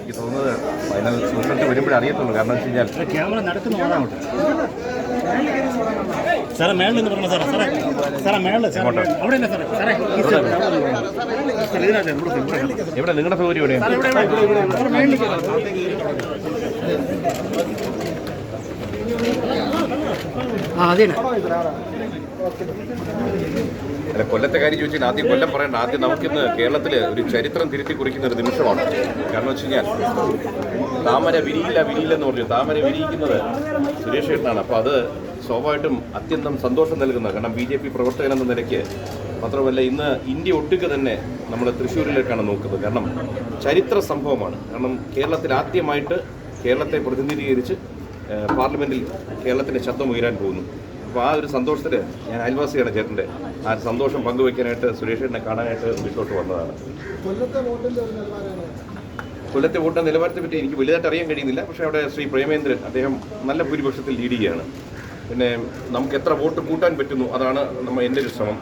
എനിക്ക് തോന്നുന്നത് final result വരുമ്പോഴേ അറിയത്തുള്ളൂ. കാരണം വെച്ച് കഴിഞ്ഞാൽ ക്യാമറ നടക്കുന്ന ഓടാമട്ടെ സാറേ മേളിൽ നിന്ന് പറഞ്ഞ സാറേ? സാറേ സാറേ മേളിൽ സാറേ എങ്ങോട്ട്? അവിടെ ഇല്ല സാറേ. സാറേ ഈ സൈഡ്, അവിടെ നിന്ന് സാറേ, ഇതിനകത്ത് ഇവിടെ എവിടെ? നിങ്ങളുടെ സൗകര്യം എവിടെയാണ് സാറേ, ഇവിടെ ഇവിടെ ഇവിടെ ഇവിടെ സാറേ മേളിൽ ആ അതെ അല്ല കൊല്ലത്തെ കാര്യം ചോദിച്ചാൽ ആദ്യം കൊല്ലം പറയണ്ട. ആദ്യം നമുക്കിന്ന് കേരളത്തിൽ ഒരു ചരിത്രം തിരുത്തി കുറിക്കുന്ന ഒരു നിമിഷമാണ്. കാരണം വെച്ച് കഴിഞ്ഞാൽ താമര വിരിയില്ല വിരിയില്ല എന്ന് പറഞ്ഞു. താമര വിരിയിക്കുന്നത് സുരേഷ് ഏട്ടനാണ്. അപ്പോൾ അത് സ്വാഭാവികമായിട്ടും അത്യന്തം സന്തോഷം നൽകുന്ന കാരണം ബി ജെ പി പ്രവർത്തകൻ എന്ന നിലയ്ക്ക് മാത്രമല്ല ഇന്ന് ഇന്ത്യ ഒട്ടുക്ക് തന്നെ നമ്മൾ തൃശ്ശൂരിലേക്കാണ് നോക്കുന്നത്. കാരണം ചരിത്ര സംഭവമാണ്. കാരണം കേരളത്തിൽ ആദ്യമായിട്ട് കേരളത്തെ പ്രതിനിധീകരിച്ച് ഏഹ്, പാർലമെന്റിൽ കേരളത്തിന്റെ ശബ്ദം ഉയരാൻ പോകുന്നു. അപ്പോൾ ആ ഒരു സന്തോഷത്തിൽ ഞാൻ അയൽവാസിയാണ് ചേട്ടന്റെ. ആ സന്തോഷം പങ്കുവയ്ക്കാനായിട്ട് സുരേഷ് ചേട്ടനെ കാണാനായിട്ട് വീട്ടിലോട്ട് വന്നതാണ്. കൊല്ലത്തെ വോട്ട് നിലവാരത്തെ പറ്റി എനിക്ക് വലുതായിട്ട് അറിയാൻ കഴിയുന്നില്ല. പക്ഷേ അവിടെ ശ്രീ പ്രേമേന്ദ്രൻ അദ്ദേഹം നല്ല ഭൂരിപക്ഷത്തിൽ ലീഡ് ചെയ്യുകയാണ് പിന്നെ നമുക്ക് എത്ര വോട്ട് കൂട്ടാൻ പറ്റുന്നു അതാണ് നമ്മൾ എന്റെ ഒരു ശ്രമം.